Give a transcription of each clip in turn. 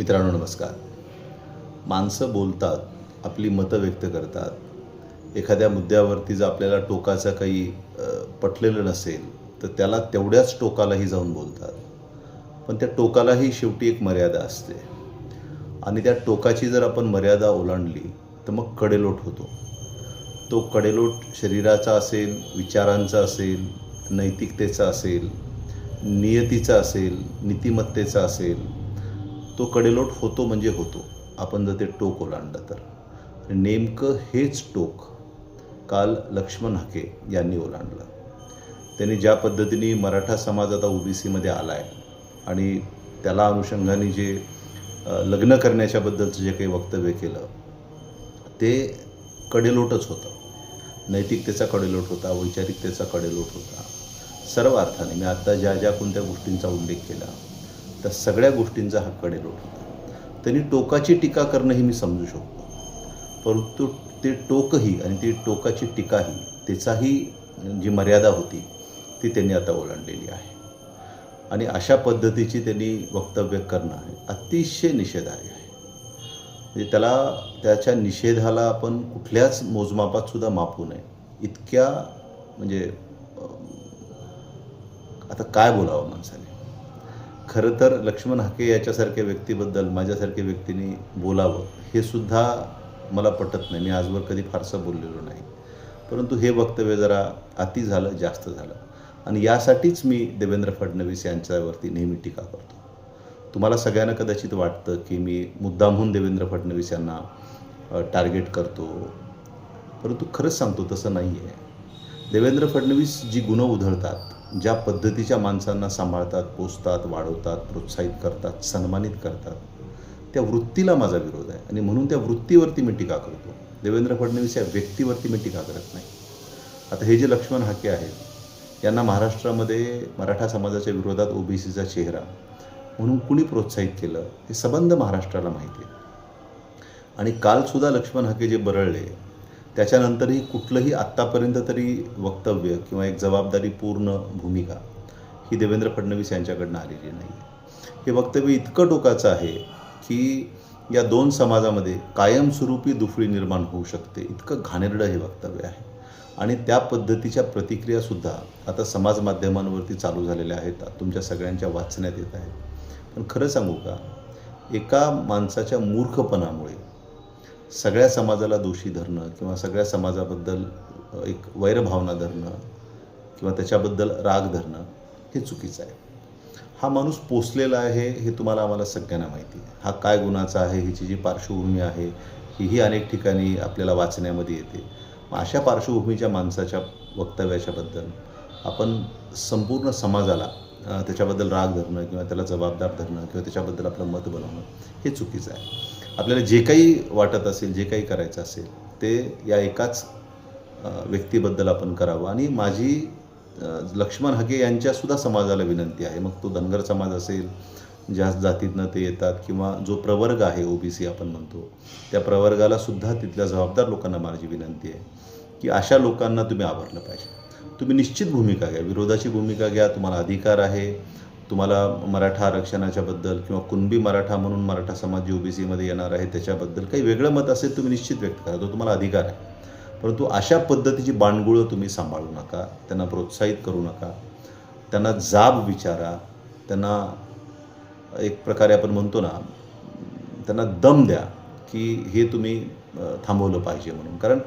मित्रांनो नमस्कार. माणसं बोलतात आपली मतं व्यक्त करतात. एखाद्या मुद्द्यावरती जर आपल्याला टोकाचं काही पटलेलं नसेल तर त्याला तेवढ्याच टोकालाही जाऊन बोलतात. पण त्या टोकालाही शेवटी एक मर्यादा असते. आणि त्या टोकाची जर आपण मर्यादा ओलांडली तर मग कडेलोट होतो. तो कडेलोट शरीराचा असेल विचारांचा असेल नैतिकतेचा असेल नियतीचा असेल नीतिमत्तेचा असेल तो कडेलोट होतो म्हणजे होतो. आपण जर ते टोक ओलांडलं तर. नेमकं हेच टोक काल लक्ष्मण हाके यांनी ओलांडलं. त्यांनी ज्या पद्धतीने मराठा समाज आता ओबीसीमध्ये आला आहे आणि त्याला अनुषंगाने जे लग्न करण्याच्याबद्दलचं जे काही वक्तव्य केलं ते कडेलोटच होतं. नैतिकतेचा कडेलोट होता वैचारिकतेचा कडेलोट होता. सर्व अर्थाने मी आत्ता ज्या ज्या कोणत्या गोष्टींचा उल्लेख केला त्या सगळ्या गोष्टींचा हा कडेलोट होता. त्यांनी टोकाची टीका करणंही मी समजू शकतो. परंतु ते टोकही आणि ती टोकाची टीकाही त्याचाही जी मर्यादा होती ती त्यांनी आता ओलांडलेली आहे. आणि अशा पद्धतीची त्यांनी वक्तव्य करणं अतिशय निषेधार्ह आहे. म्हणजे त्याला त्याच्या निषेधाला आपण कुठल्याच मोजमापात सुद्धा मापू नये. इतक्या म्हणजे आता काय बोलावं माणसाने? खरं तर लक्ष्मण हाके याच्यासारख्या व्यक्तीबद्दल माझ्यासारख्या व्यक्तीने बोलावं हे सुद्धा मला पटत नाही. मी आजवर कधी फारसं बोललेलो नाही. परंतु हे वक्तव्य जरा अति झालं जास्त झालं. आणि यासाठीच मी देवेंद्र फडणवीस यांच्यावरती नेहमी टीका करतो. तुम्हाला सगळ्यांना कदाचित वाटतं की मी मुद्दामहून देवेंद्र फडणवीस यांना टार्गेट करतो. परंतु खरंच सांगतो तसं नाही आहे देवेंद्र फडणवीस जी गुणं उधळतात ज्या पद्धतीच्या माणसांना सांभाळतात पोचतात वाढवतात प्रोत्साहित करतात सन्मानित करतात त्या वृत्तीला माझा विरोध आहे. आणि म्हणून त्या वृत्तीवरती मी टीका करतो. देवेंद्र फडणवीस या व्यक्तीवरती मी टीका करत नाही. आता हे जे लक्ष्मण हाके आहेत यांना महाराष्ट्रामध्ये मराठा समाजाच्या विरोधात ओबीसीचा चेहरा म्हणून कुणी प्रोत्साहित केलं हे सबंध महाराष्ट्राला माहिती आहे. आणि कालसुद्धा लक्ष्मण हाके जे बरळले त्याच्यानंतरही कुठलंही आत्तापर्यंत तरी वक्तव्य किंवा एक जबाबदारीपूर्ण भूमिका ही देवेंद्र फडणवीस यांच्याकडनं आलेली नाही हे वक्तव्य इतकं टोकाचं आहे की या दोन समाजामध्ये कायमस्वरूपी दुफळी निर्माण होऊ शकते. इतकं घाणेरडं हे वक्तव्य आहे. आणि त्या पद्धतीच्या प्रतिक्रियासुद्धा आता समाज माध्यमांवरती चालू झालेल्या आहेत. तुमच्या सगळ्यांच्या वाचण्यात येत आहेत. पण खरं सांगू का? एका माणसाच्या मूर्खपणामुळे सगळ्या समाजाला दोषी धरणं किंवा सगळ्या समाजाबद्दल एक वैरभावना धरणं किंवा त्याच्याबद्दल राग धरणं हे चुकीचं आहे. हा माणूस पोचलेला आहे हे तुम्हाला आम्हाला सगळ्यांना माहिती आहे. हा काय गुणाचा आहे हिची जी पार्श्वभूमी आहे हीही अनेक ठिकाणी आपल्याला वाचण्यामध्ये येते. अशा पार्श्वभूमीच्या माणसाच्या वक्तव्याच्याबद्दल आपण संपूर्ण समाजाला त्याच्याबद्दल राग धरणं किंवा त्याला जबाबदार धरणं किंवा त्याच्याबद्दल आपलं मत बनवणं हे चुकीचं आहे. आपल्याला जे काही वाटत असेल जे काही करायचं असेल ते या एकाच व्यक्तीबद्दल आपण करावं. आणि माझी लक्ष्मण हगे यांच्यासुद्धा समाजाला विनंती आहे. मग तो धनगर समाज असेल ज्या जातीतनं ते येतात किंवा जो प्रवर्ग आहे ओबीसी आपण म्हणतो त्या प्रवर्गाला सुद्धा तिथल्या जबाबदार लोकांना माझी विनंती आहे की अशा लोकांना तुम्ही आवरलं पाहिजे. तुम्ही निश्चित भूमिका घ्या. विरोधाची भूमिका घ्या. तुम्हाला अधिकार आहे. तुम्हाला मराठा आरक्षणाच्याबद्दल किंवा कुणबी मराठा म्हणून मराठा समाज जे ओबीसीमध्ये येणार आहे त्याच्याबद्दल काही वेगळं मत असेल तुम्ही निश्चित व्यक्त करा. तो तुम्हाला अधिकार आहे. परंतु अशा पद्धतीची बाणगुळं तुम्ही सांभाळू नका त्यांना प्रोत्साहित करू नका त्यांना जाब विचारा त्यांना एक प्रकारे आपण म्हणतो ना त्यांना दम द्या की हे तुम्ही थांबवलं पाहिजे म्हणून. कारण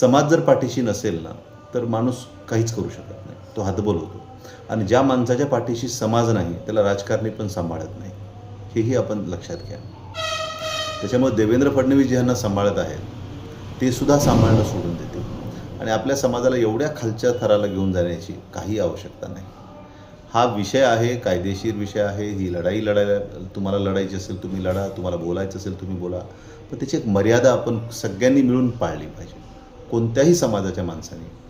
समाज जर पाठीशी नसेल ना तर माणूस काहीच करू शकत नाही. तो हातबोल होतो. आणि ज्या माणसाच्या पाठीशी समाज नाही त्याला राजकारणी पण सांभाळत नाही. हेही आपण लक्षात घ्या. त्याच्यामुळे देवेंद्र फडणवीस ज्यांना सांभाळत आहेत ते सुद्धा सांभाळणं सोडून देतील. आणि आपल्या समाजाला एवढ्या खालच्या थराला घेऊन जाण्याची काही आवश्यकता नाही. हा विषय आहे कायदेशीर विषय आहे. ही लढाई लढायला तुम्हाला लढायची असेल तुम्ही लढा. तुम्हाला बोलायचं असेल तुम्ही बोला. पण त्याची एक मर्यादा आपण सगळ्यांनी मिळून पाळली पाहिजे. कोणत्याही समाजाच्या माणसाने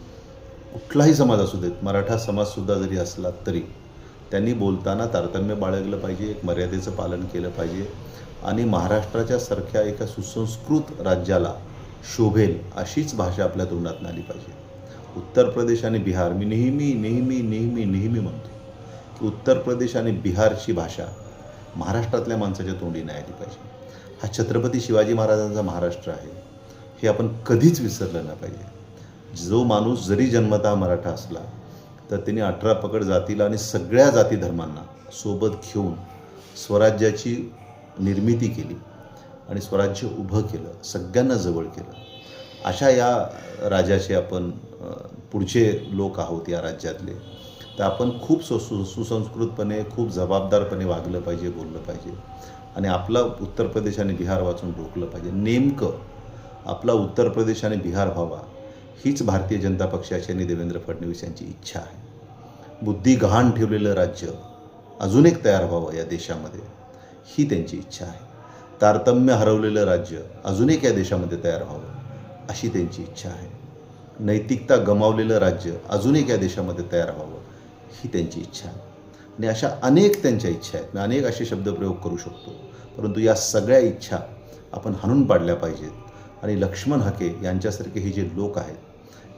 कुठलाही समाज असू देत मराठा समाजसुद्धा जरी असला तरी त्यांनी बोलताना तारतम्य बाळगलं पाहिजे एक मर्यादेचं पालन केलं पाहिजे आणि महाराष्ट्राच्या सारख्या एका सुसंस्कृत राज्याला शोभेल अशीच भाषा आपल्या तोंडात आली पाहिजे. उत्तर प्रदेश आणि बिहार मी नेहमी नेहमी नेहमी नेहमी म्हणतो की उत्तर प्रदेश आणि बिहारची भाषा महाराष्ट्रातल्या माणसाच्या तोंडी नाही आली पाहिजे. हा छत्रपती शिवाजी महाराजांचा महाराष्ट्र आहे हे आपण कधीच विसरलं नाही पाहिजे. जो माणूस जरी जन्मतः मराठा असला तर त्यांनी अठरा पकड जातीला आणि सगळ्या जाती धर्मांना सोबत घेऊन स्वराज्याची निर्मिती केली आणि स्वराज्य उभं केलं सगळ्यांना जवळ केलं. अशा या राजाचे आपण पुढचे लोक आहोत या राज्यातले. तर आपण खूप सु सु सुसंस्कृतपणे खूप जबाबदारपणे वागलं पाहिजे बोललं पाहिजे. आणि आपला उत्तर प्रदेश आणि बिहार वाचून रोखलं पाहिजे. नेमकं आपला उत्तर प्रदेश आणि बिहार व्हावा हीच भारतीय जनता पक्षाची आणि देवेंद्र फडणवीस यांची इच्छा आहे. बुद्धी गहाण ठेवलेलं राज्य अजून एक तयार व्हावं या देशामध्ये ही त्यांची इच्छा आहे. तारतम्य हरवलेलं राज्य अजून एक या देशामध्ये तयार व्हावं अशी त्यांची इच्छा आहे. नैतिकता गमावलेलं राज्य अजून एक या देशामध्ये तयार व्हावं ही त्यांची इच्छा आहे. आणि अशा अनेक त्यांच्या इच्छा आहेत. मी अनेक असे शब्दप्रयोग करू शकतो परंतु या सगळ्या इच्छा आपण हाणून पाडल्या पाहिजेत. आणि लक्ष्मण हके यांच्यासारखे हे जे लोक आहेत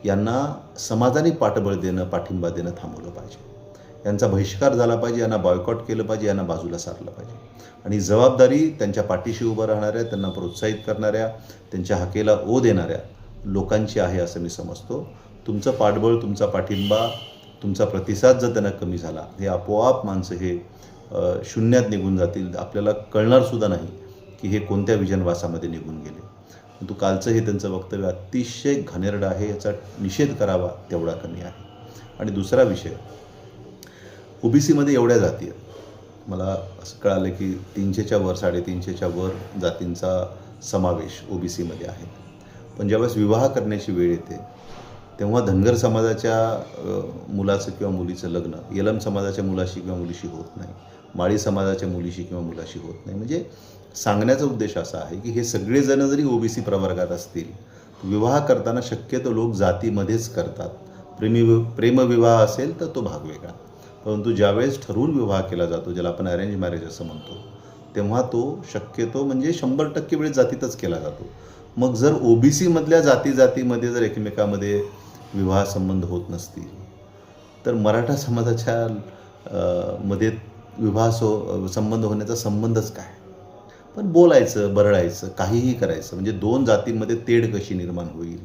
यांना समाजाने पाठबळ देणं पाठिंबा देणं थांबवलं पाहिजे. यांचा बहिष्कार झाला पाहिजे यांना बॉयकॉट केलं पाहिजे यांना बाजूला सारलं पाहिजे. आणि जबाबदारी त्यांच्या पाठीशी उभं राहणाऱ्या त्यांना प्रोत्साहित करणाऱ्या त्यांच्या हाकेला ओ देणाऱ्या लोकांची आहे असं मी समजतो. तुमचं पाठबळ तुमचा पाठिंबा तुमचा प्रतिसाद जर त्यांना कमी झाला हे आपोआप माणसं हे शून्यात निघून जातील. आपल्याला कळणारसुद्धा नाही की हे कोणत्या विजनवासामध्ये निघून गेले. परंतु कालचं हे त्यांचं वक्तव्य अतिशय घाणेरडं आहे याचा निषेध करावा तेवढा कमी आहे. आणि दुसरा विषय ओबीसीमध्ये एवढ्या जाती आहेत. मला असं कळालं की तीनशेच्या वर साडेतीनशेच्या वर जातींचा समावेश ओबीसीमध्ये आहे. पण ज्यावेळेस विवाह करण्याची वेळ येते तेव्हा धनगर समाजाच्या मुलाचं किंवा मुलीचं लग्न यलम समाजाच्या मुलाशी किंवा मुलीशी होत नाही माळी समाजाच्या मुलीशी किंवा मुलाशी होत नाही. म्हणजे सांगण्याचा उद्देश असा आहे की हे सगळेजण जरी ओबीसी प्रवर्गात असतील विवाह करताना शक्यतो लोक जातीमध्येच करतात. प्रेमी प्रेमविवाह असेल तर तो भाग वेगळा. परंतु ज्यावेळेस ठरवून विवाह केला जातो ज्याला आपण अरेंज मॅरेज असं म्हणतो तेव्हा तो शक्यतो म्हणजे शंभर टक्के वेळेस जातीतच केला जातो. मग जर ओबीसीमधल्या जाती जातीमध्ये जर एकमेकामध्ये विवाह संबंध होत नसतील तर मराठा समाजाच्या मध्ये विवाह सो संबंध होण्याचा संबंधच काय? पण बोलायचं बरळायचं काहीही करायचं. म्हणजे दोन जातींमध्ये तेढ कशी निर्माण होईल?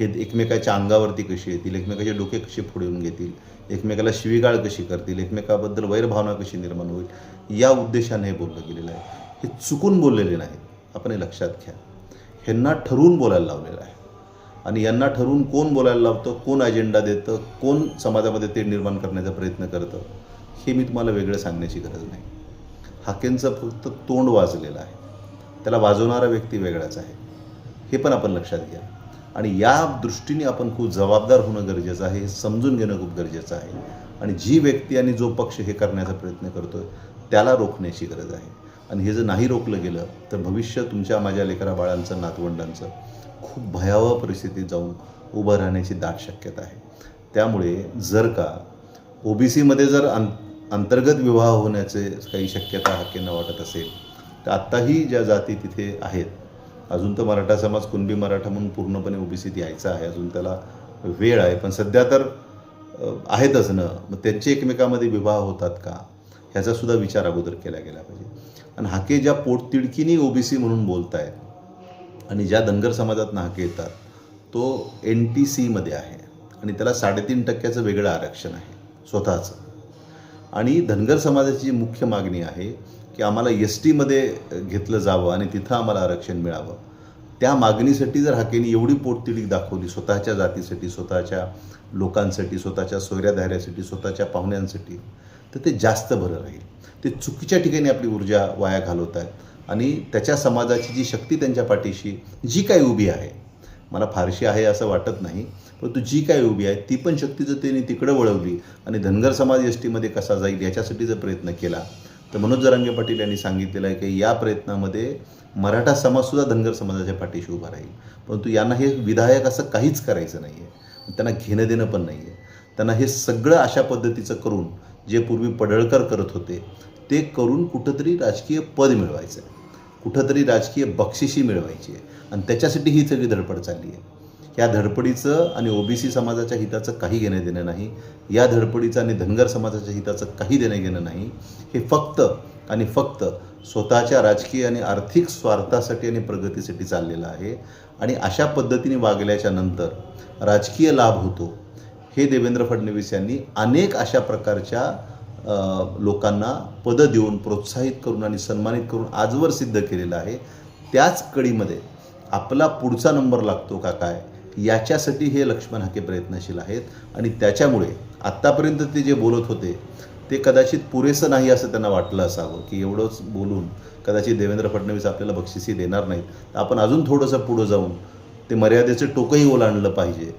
हे एकमेकाच्या अंगावरती कशी येतील? एकमेकाचे डोके कसे फोडून घेतील? एकमेकाला शिवीगाळ कशी करतील? एकमेकाबद्दल वैरभावना कशी निर्माण होईल? या उद्देशाने हे बोललं गेलेलं आहे. हे चुकून बोललेले नाही आपण हे लक्षात घ्या. ह्यांना ठरवून बोलायला लावलेलं आहे. आणि यांना ठरवून कोण बोलायला लावतं कोण अजेंडा देतं कोण समाजामध्ये तेढ निर्माण करण्याचा प्रयत्न करतं हे मी तुम्हाला वेगळं सांगण्याची गरज नाही. हाकेंचं फक्त तोंड वाजलेलं आहे. त्याला वाजवणारा व्यक्ती वेगळाच आहे. हे पण आपण लक्षात घ्या. आणि या दृष्टीने आपण खूप जबाबदार होणं गरजेचं आहे हे समजून घेणं खूप गरजेचं आहे. आणि जी व्यक्ती आणि जो पक्ष हे करण्याचा प्रयत्न करतो त्याला रोखण्याची गरज आहे. आणि हे जर नाही रोखलं गेलं तर भविष्य तुमच्या माझ्या लेकरा बाळांचं नातवंडांचं खूप भयावह परिस्थितीत जाऊन उभं राहण्याची दाट शक्यता आहे. त्यामुळे जर का ओबीसीमध्ये जर अं अंतर्गत विवाह होण्याचे काही शक्यता हक्केंना वाटत असेल तर आत्ताही ज्या जाती तिथे आहेत अजून तर मराठा समाज कुणबी मराठा म्हणून पूर्णपणे ओबीसीत यायचा आहे अजून त्याला वेळ आहे. पण सध्या तर आहेतच न. मग त्यांचे एकमेकामध्ये विवाह होतात का? ह्याचा सुद्धा विचार अगोदर केला गेला पाहिजे. आणि हाके ज्या पोटतिडकीने ओबीसी म्हणून बोलत आहेत आणि ज्या धनगर समाजात हाके येतात तो एन टी सीमध्ये आहे आणि त्याला साडेतीन टक्क्याचं वेगळं आरक्षण आहे स्वतःचं. आणि धनगर समाजाची जी मुख्य मागणी आहे की आम्हाला एस टीमध्ये घेतलं जावं आणि तिथं आम्हाला आरक्षण मिळावं. त्या मागणीसाठी जर हाकेने एवढी पोटतिडीक दाखवली स्वतःच्या जातीसाठी स्वतःच्या लोकांसाठी स्वतःच्या सोयऱ्याधाऱ्यासाठी स्वतःच्या पाहुण्यांसाठी तर ते जास्त बरं राहील. ते चुकीच्या ठिकाणी आपली ऊर्जा वाया घालवत आहेत. आणि त्याच्या समाजाची जी शक्ती त्यांच्या पाठीशी जी काही उभी आहे मला फारशी आहे असं वाटत नाही परंतु जी काही उभी आहे ती पण शक्ती जर त्यांनी तिकडं वळवली आणि धनगर समाज एस टीमध्ये कसा जाईल याच्यासाठी जर प्रयत्न केला तर मनोज जरांगे पाटील यांनी सांगितलेलं आहे की या प्रयत्नामध्ये मराठा समाजसुद्धा धनगर समाजाच्या पाठीशी उभा राहील. परंतु यांना हे विधायक असं काहीच करायचं नाही आहे त्यांना घेणं देणं पण नाही आहे त्यांना हे सगळं अशा पद्धतीचं करून जे पूर्वी पडळकर करत होते ते करून कुठंतरी राजकीय पद मिळवायचं आहे कुठंतरी राजकीय बक्षिशी मिळवायची आहे आणि त्याच्यासाठी ही सगळी धडपड चालली आहे या धडपडीचं आणि ओबीसी समाजाच्या हिताचं काही घेणं देणं नाही या धडपडीचं आणि धनगर समाजाच्या हिताचं काही देणं घेणं नाही हे फक्त आणि फक्त स्वतःच्या राजकीय आणि आर्थिक स्वार्थासाठी आणि प्रगतीसाठी चाललेलं आहे. आणि अशा पद्धतीने वागल्याच्या नंतर राजकीय लाभ होतो. हे देवेंद्र फडणवीस यांनी अनेक अशा प्रकारच्या लोकांना पदं देऊन प्रोत्साहित करून आणि सन्मानित करून आजवर सिद्ध केलेलं आहे. त्याच कडीमध्ये आपला पुढचा नंबर लागतो का काय? याच्यासाठी हे लक्ष्मण हाके प्रयत्नशील आहेत. आणि त्याच्यामुळे आत्तापर्यंत ते जे बोलत होते ते कदाचित पुरेसं नाही असं त्यांना वाटलं असावं की एवढंच बोलून कदाचित देवेंद्र फडणवीस आपल्याला बक्षिसी देणार नाहीत. तर आपण अजून थोडंसं पुढं जाऊन ते मर्यादेचं टोकही ओलांडलं पाहिजे.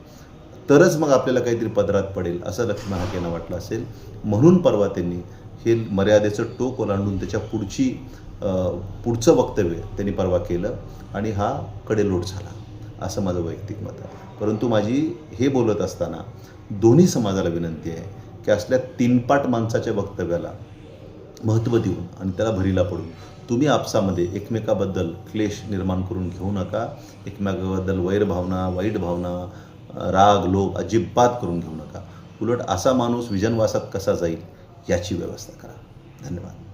तरच मग आपल्याला काहीतरी पदरात पडेल असं लक्ष्मण हाकेंना वाटलं असेल. म्हणून परवा त्यांनी हे मर्यादेचं टोक ओलांडून त्याच्या पुढची पुढचं वक्तव्य त्यांनी परवा केलं. आणि हा कडेलोट झाला. असं माझं वैयक्तिक मत आहे. परंतु माझी हे बोलत असताना दोन्ही समाजाला विनंती आहे की असल्या तीनपाट माणसाच्या वक्तव्याला महत्त्व देऊन आणि त्याला भरीला पडून तुम्ही आपसामध्ये एकमेकाबद्दल क्लेश निर्माण करून घेऊ नका एकमेकाबद्दल वैरभावना वाईट भावना राग लोभ अजिबात करून घेऊ नका. उलट असा माणूस विजनवासात कसा जाईल याची व्यवस्था करा. धन्यवाद.